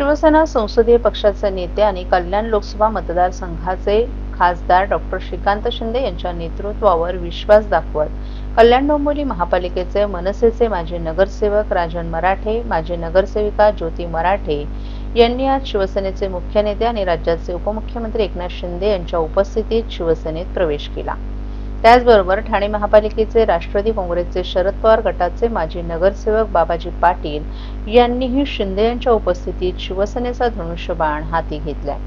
शिवसेना संसदीय पक्षाचे नेते आणि कल्याण लोकसभा मतदारसंघाचे खासदार डॉक्टर श्रीकांत शिंदे यांच्या नेतृत्वावर विश्वास दाखवत कल्याण डोंबिवली महापालिकेचे मनसेचे माजी नगरसेवक राजन मराठे माजी नगरसेविका ज्योती मराठे यांनी आज शिवसेनेचे मुख्य नेते आणि राज्याचे उपमुख्यमंत्री एकनाथ शिंदे यांच्या उपस्थितीत शिवसेनेत प्रवेश केला. त्याचबरोबर ठाणे महापालिकेचे राष्ट्रवादी काँग्रेसचे शरद पवार गटाचे माजी नगरसेवक बाबाजी पाटील यांनीही शिंदे यांच्या उपस्थितीत शिवसेनेचा धनुष्यबाण हाती घेतलाय.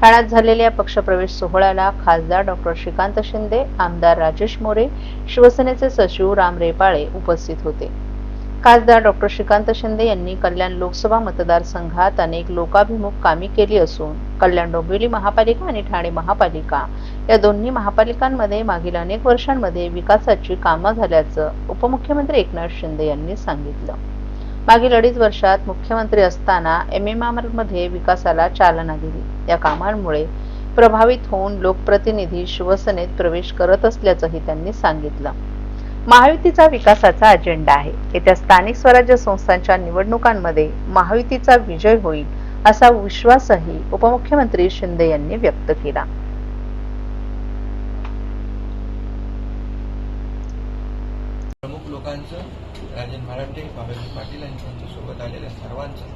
ठाण्यात झालेल्या पक्षप्रवेश सोहळ्याला खासदार डॉक्टर श्रीकांत शिंदे आमदार राजेश मोरे शिवसेनेचे सचिव राम रेपाळे उपस्थित होते. खासदार डॉक्टर श्रीकांत शिंदे यांनी कल्याण लोकसभा मतदारसंघात अनेक लोकाभिमुख कामे केली असून कल्याण डोंबिवली महापालिका आणि ठाणे महापालिका. या दोन्ही महापालिकांमध्ये मागील अनेक वर्षांमध्ये विकासाची कामं झाल्याचं उपमुख्यमंत्री एकनाथ शिंदे यांनी सांगितलं. मागील अडीच वर्षात मुख्यमंत्री असताना एम एममध्ये विकासाला चालना दिली. या कामांमुळे प्रभावित होऊन लोकप्रतिनिधी शिवसेनेत प्रवेश करत असल्याचंही त्यांनी सांगितलं. महायुतीचा विकासाचा अजेंडा आहे. येत्या स्थानिक स्वराज्य संस्थांच्या निवडणुकांमध्ये महायुतीचा विजय होईल. असा विश्वासही उपमुख्यमंत्री शिंदे यांनी व्यक्त केला. प्रमुख लोकांचं राजन मराठे बाबाजी पाटील आणि त्यांच्यासोबत आलेल्या सर्वांचं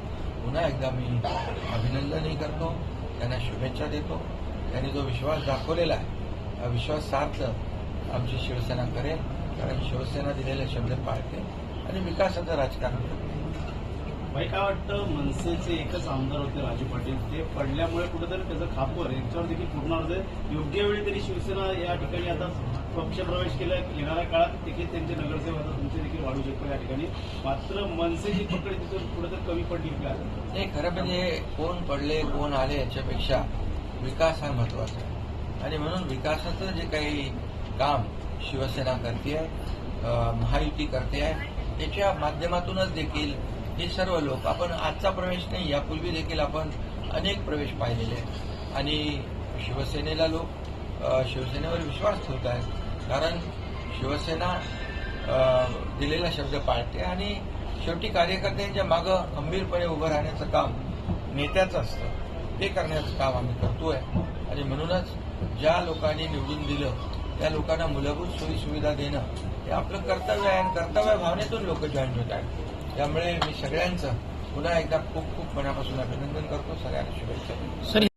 पुन्हा एकदा मी अभिनंदनही करतो त्यांना शुभेच्छा देतो. त्यांनी जो विश्वास दाखवलेला आहे हा विश्वास सार्थ आमची शिवसेना करेल कारण शिवसेना दिलेले शब्द पाळते आणि विकासाचं राजकारण करते. मला काय वाटतं? मनसेचे एकच आमदार होते राजू पाटील. ते पडल्यामुळे कुठेतरी त्याचं खापर आहे देखील पूर्ण अर्ज योग्य वेळी तरी शिवसेना या ठिकाणी आता पक्षप्रवेश केला. येणाऱ्या काळात देखील त्यांचे नगरसेवक आता तुमचे देखील वाढू शकतो या ठिकाणी. मात्र मनसेची पकड तिथून कुठेतरी कमी पडली का नाही खरं म्हणजे कोण पडले कोण आले याच्यापेक्षा विकास हा महत्त्वाचा आहे. आणि म्हणून विकासाचं जे काही काम शिवसेना करते महायुती करते आहे त्याच्या माध्यमातूनच देखील हे सर्व लोक आपण आजचा प्रवेश नाही यापूर्वी देखील आपण अनेक प्रवेश पाहिलेले आहेत. आणि शिवसेनेला लोक शिवसेनेवर विश्वास ठेवत आहेत. कारण शिवसेना दिलेला शब्द पाळते आणि शेवटी कार्यकर्त्यांच्या मागं खंबीरपणे उभं राहण्याचं काम नेत्याचं असतं. ते करण्याचं काम आम्ही करतोय. आणि म्हणूनच ज्या लोकांनी निवडून दिलं त्या लोकांना मूलभूत सोयी सुविधा देणं हे आपलं कर्तव्य आहे आणि कर्तव्य भावनेतून लोक जॉईन होत आहेत. त्यामुळे मी सगळ्यांचं पुन्हा एकदा खूप खूप मनापासून अभिनंदन करतो. सगळ्यांना शुभेच्छा